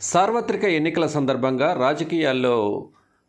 సార్వత్రిక ఎన్నికల సందర్భంగా రాజకీయాల్లో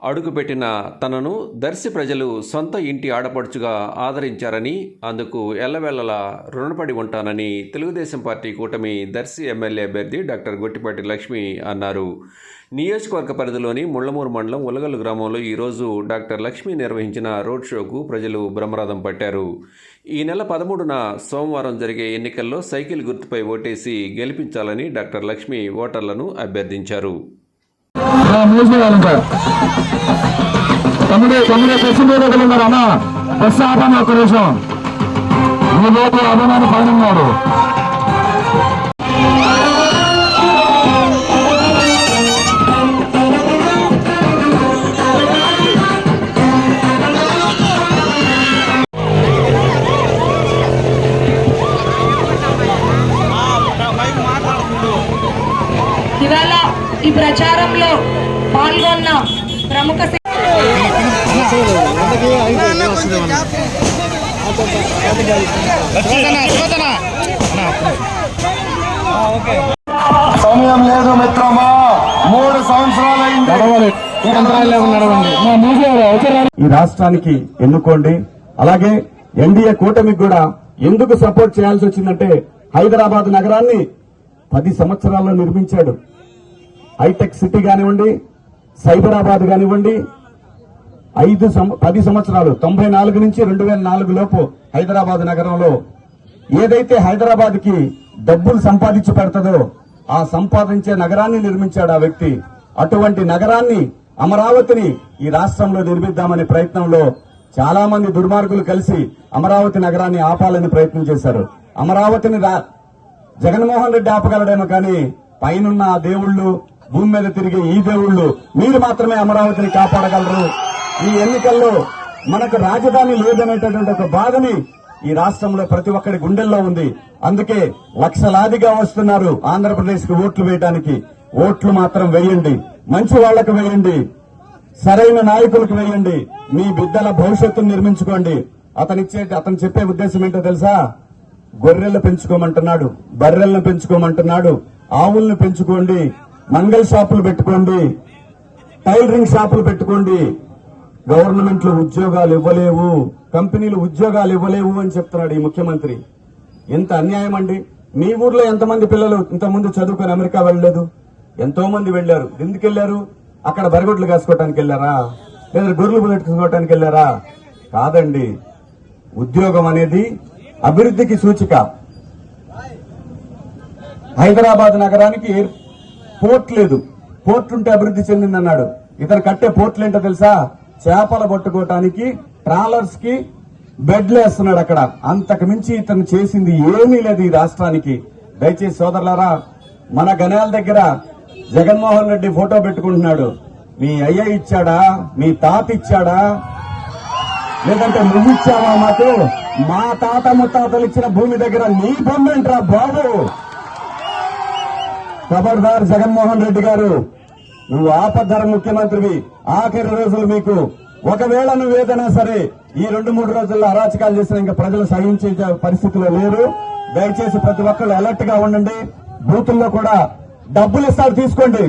అడుగుపెట్టిన తనను దర్శి ప్రజలు సొంత ఇంటి ఆడపడుచుగా ఆదరించారని అందుకు ఎల్లవెల్లలా రుణపడి ఉంటానని తెలుగుదేశం పార్టీ కూటమి దర్శి ఎమ్మెల్యే అభ్యర్థి డాక్టర్ గొట్టిపాటి లక్ష్మి అన్నారు. నియోజకవర్గ పరిధిలోని ముళ్ళమూరు మండలం ఉలగలు గ్రామంలో ఈరోజు డాక్టర్ లక్ష్మి నిర్వహించిన రోడ్ షోకు ప్రజలు బ్రహ్మరథం పట్టారు. ఈ నెల పదమూడున సోమవారం జరిగే ఎన్నికల్లో సైకిల్ గుర్తుపై ఓటేసి గెలిపించాలని డాక్టర్ లక్ష్మి ఓటర్లను అభ్యర్థించారు. మూసేయాలి సార్ తమ్ముడు తమ్ముడు బస్సు మీద ఉన్నారు అన్న బస్సు ఆపండి ఒక్క నిమిషం. మీ లోపల అభిమాని పైన ఉన్నాడు. ఇవాళ ఈ ప్రచారం ప్రముఖ సమయం లేదు మిత్రమా. మూడు అవసరాలు ఈ రాష్ట్రానికి ఎన్నుకోండి. అలాగే ఎన్డీఏ కూటమికి కూడా ఎందుకు సపోర్ట్ చేయాల్సి వచ్చిందంటే హైదరాబాద్ నగరాన్ని పది సంవత్సరాల్లో నిర్మించాడు. హైటెక్ సిటీ కానివ్వండి సైబరాబాద్ కానివ్వండి ఐదు సం- పది సంవత్సరాలు తొంభై నాలుగు నుంచి రెండు వేల నాలుగు లోపు హైదరాబాద్ నగరంలో ఏదైతే హైదరాబాద్కి డబ్బులు సంపాదించి పెడతదో ఆ సంపాదించే నగరాన్ని నిర్మించాడు ఆ వ్యక్తి. అటువంటి నగరాన్ని అమరావతిని ఈ రాష్ట్రంలో నిర్మిద్దామనే ప్రయత్నంలో చాలా మంది దుర్మార్గులు కలిసి అమరావతి నగరాన్ని ఆపాలని ప్రయత్నం చేశారు. అమరావతిని రా జగన్మోహన్ రెడ్డి ఆపగలడేమో కానీ పైనున్న దేవుళ్ళు భూమి మీద తిరిగే ఈ దేవుళ్ళు మీరు మాత్రమే అమరావతిని కాపాడగలరు. ఈ ఎన్నికల్లో మనకు రాజధాని లేదనేటటువంటి ఒక బాధని ఈ రాష్ట్రంలో ప్రతి ఒక్కరి గుండెల్లో ఉంది. అందుకే లక్షలాదిగా వస్తున్నారు ఆంధ్రప్రదేశ్కు ఓట్లు వేయడానికి ఓట్లు మాత్రం వేయండి. మంచి వాళ్ళకు వేయండి. సరైన నాయకులకు వేయండి. మీ బిడ్డల భవిష్యత్తును నిర్మించుకోండి. అతనిచ్చే అతను చెప్పే ఉద్దేశం ఏంటో తెలుసా? గొర్రెలు పెంచుకోమంటున్నాడు బర్రెలను పెంచుకోమంటున్నాడు ఆవులను పెంచుకోండి. మంగళ షాపులు పెట్టుకోండి టైలరింగ్ షాపులు పెట్టుకోండి. గవర్నమెంట్లో ఉద్యోగాలు ఇవ్వలేవు కంపెనీలు ఉద్యోగాలు ఇవ్వలేవు అని చెప్తున్నాడు ఈ ముఖ్యమంత్రి. ఎంత అన్యాయం అండి? మీ ఊర్లో ఎంతమంది పిల్లలు ఇంతకుముందు చదువుకొని అమెరికా వెళ్ళలేదు? ఎంతో మంది వెళ్ళారు ఎందుకు వెళ్ళారు అక్కడ బరగొడ్లు కాసుకోవటానికి వెళ్ళారా? లేదా గొర్రెలు పెట్టుకోవటానికి వెళ్ళారా? కాదండి. ఉద్యోగం అనేది అభివృద్ధికి సూచిక. హైదరాబాద్ నగరానికి పోర్ట్ లేదు. పోర్ట్ ఉంటే అభివృద్ధి చెందిందన్నాడు. ఇతను కట్టే పోర్ట్లు ఏంటో తెలుసా? చేపలు పట్టుకోవటానికి ట్రాలర్స్కి బెడ్లు వేస్తున్నాడు అక్కడ. అంతకు మించి ఇతను చేసింది ఏమీ లేదు ఈ రాష్ట్రానికి. దయచేసి సోదరులారా మన గణాల దగ్గర జగన్మోహన్ రెడ్డి ఫోటో పెట్టుకుంటున్నాడు. మీ అయ్య ఇచ్చాడా? మీ తాత ఇచ్చాడా? లేదంటే నువ్వు ఇచ్చావా మాకు? మా తాత ముత్తాతలు ఇచ్చిన భూమి దగ్గర నీ బొమ్మేంట్రా బాబు? ఖబర్దార్ జగన్మోహన్ రెడ్డి గారు నువ్వు ఆపద్ధర ముఖ్యమంత్రివి. ఆఖరి రోజులు మీకు ఒకవేళ నువ్వేదైనా సరే ఈ రెండు మూడు రోజుల్లో అరాచకాలు చేసిన ఇంకా ప్రజలు సహించే పరిస్థితిలో లేరు. దయచేసి ప్రతి ఒక్కళ్ళు అలర్ట్గా ఉండండి. బూతుల్లో కూడా డబ్బులు ఇస్తాడు తీసుకోండి.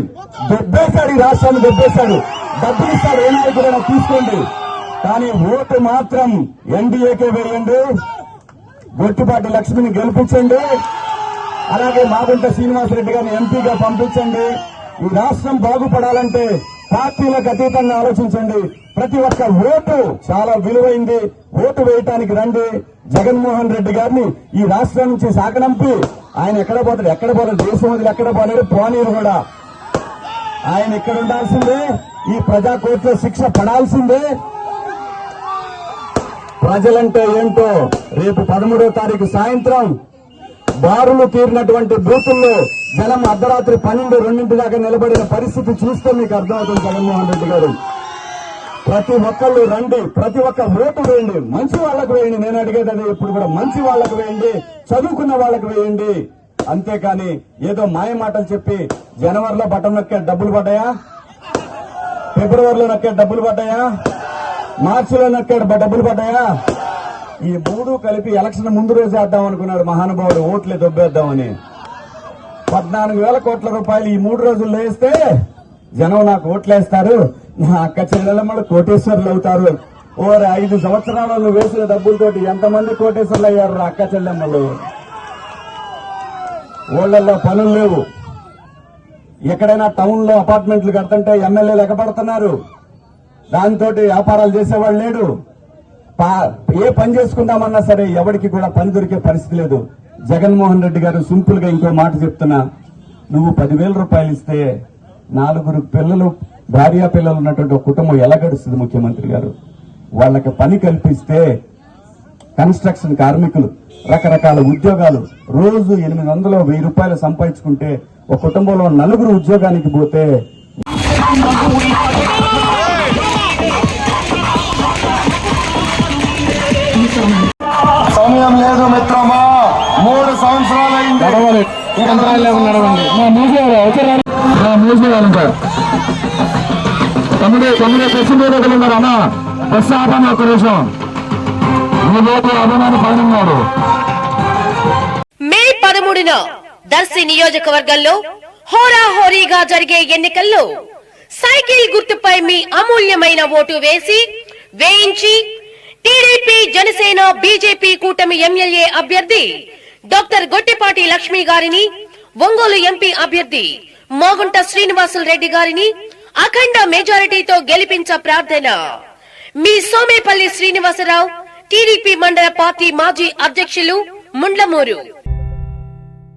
దెబ్బేశాడు ఈ రాష్ట్రాన్ని దెబ్బేశాడు. డబ్బులు ఇస్తాడు ఏ నాయకుడైనా తీసుకోండి. కానీ ఓటు మాత్రం ఎన్డీఏకే వేయండి. గొట్టిపాటి లక్ష్మిని గెలిపించండి. అలాగే మాగుంట శ్రీనివాసరెడ్డి గారిని ఎంపీగా పంపించండి. ఈ రాష్ట్రం బాగుపడాలంటే పార్టీలకు అతీతంగా ఆలోచించండి. ప్రతి ఒక్క ఓటు చాలా విలువైంది. ఓటు వేయటానికి రండి. జగన్మోహన్ రెడ్డి గారిని ఈ రాష్ట్రం నుంచి సాగనంపి. ఆయన ఎక్కడ పోతాడు? ఎక్కడ పోతాడు? దేశం వదిలి ఎక్కడ పోలేడు? పోనీరు కూడా. ఆయన ఇక్కడ ఉండాల్సిందే. ఈ ప్రజా కోర్టులో శిక్ష పడాల్సిందే. ప్రజలంటే ఏంటో రేపు పదమూడో తారీఖు సాయంత్రం బారులు తీరినటువంటి బూతుల్లో జనం అర్ధరాత్రి పన్నెండు రెండింటి దాకా నిలబడిన పరిస్థితి చూస్తే మీకు అర్థమవుతుంది జగన్మోహన్ రెడ్డి గారు. ప్రతి ఒక్కళ్ళు రండి ప్రతి ఒక్క ఓటు వేయండి. మంచి వాళ్ళకు వేయండి. నేను అడిగేది ఇప్పుడు కూడా మంచి వాళ్ళకు వేయండి చదువుకున్న వాళ్ళకు వేయండి. అంతేకాని ఏదో మాయ మాటలు చెప్పి జనవరిలో బటన్ నొక్కే డబ్బులు పడ్డాయా? ఫిబ్రవరిలో నొక్కే డబ్బులు పడ్డాయా? మార్చిలో నొక్కే డబ్బులు పడ్డాయా? ఈ మూడు కలిపి ఎలక్షన్ ముందు రోజు వేద్దాం అనుకున్నాడు మహానుభావుడు. ఓట్లే దొబ్బేద్దామని. పద్నాలుగు వేల కోట్ల రూపాయలు ఈ మూడు రోజుల్లో వేస్తే జనం నాకు ఓట్లేస్తారు నా అక్క చెల్లెమ్మలు కోటేశ్వర్లు అవుతారు. ఓరే ఐదు సంవత్సరాలు నువ్వు వేసిన డబ్బులతోటి ఎంతమంది కోటేశ్వర్లు అయ్యారు రా అక్క చెల్లెమ్మలు? ఊళ్ళల్లో పనులు లేవు. ఎక్కడైనా టౌన్లో అపార్ట్మెంట్లు కడుతుంటే ఎమ్మెల్యేలు ఎగబడుతున్నారు. దాంతో వ్యాపారాలు చేసేవాళ్ళు లేడు. ఏ పని చేసుకుందామన్నా సరే ఎవరికి కూడా పని దొరికే పరిస్థితి లేదు. జగన్మోహన్ రెడ్డి గారు సింపుల్గా ఇంకో మాట చెప్తున్నా. నువ్వు పదివేల రూపాయలు ఇస్తే నాలుగురు పిల్లలు భార్య పిల్లలు ఉన్నటువంటి ఒక కుటుంబం ఎలా గడుస్తుంది ముఖ్యమంత్రి గారు? వాళ్ళకి పని కల్పిస్తే కన్స్ట్రక్షన్ కార్మికులు రకరకాల ఉద్యోగాలు రోజు ఎనిమిది వందలు వెయ్యి రూపాయలు సంపాదించుకుంటే ఒక కుటుంబంలో నలుగురు ఉద్యోగానికి పోతే నడవాలి లేకుండా నడవండి బస్సు ఉన్నారు. అన్న బస్సు ఆపండి ఒక్క నిమిషం. అభిమాని పైన ఉన్నాడు. మే పదమూడున దర్శి నియోజకవర్గంలో హోరాహోరీగా జరిగే ఎన్నికల్లో సైకిల్ గుర్తుపై మీ అమూల్యమైన ఓటు వేసి వేయించి టీడీపీ జనసేన బీజేపీ కూటమి ఎమ్మెల్యే అభ్యర్థి డాక్టర్ గొట్టిపాటి లక్ష్మి గారిని ఒంగోలు ఎంపీ అభ్యర్థి మోగుంట శ్రీనివాసులు రెడ్డి గారిని అఖండ మెజారిటీతో గెలిపించ ప్రార్థన. మీ సోమేపల్లి శ్రీనివాసరావు టీడీపీ మండల పార్టీ మాజీ అధ్యక్షులు ముండ్లమూరు.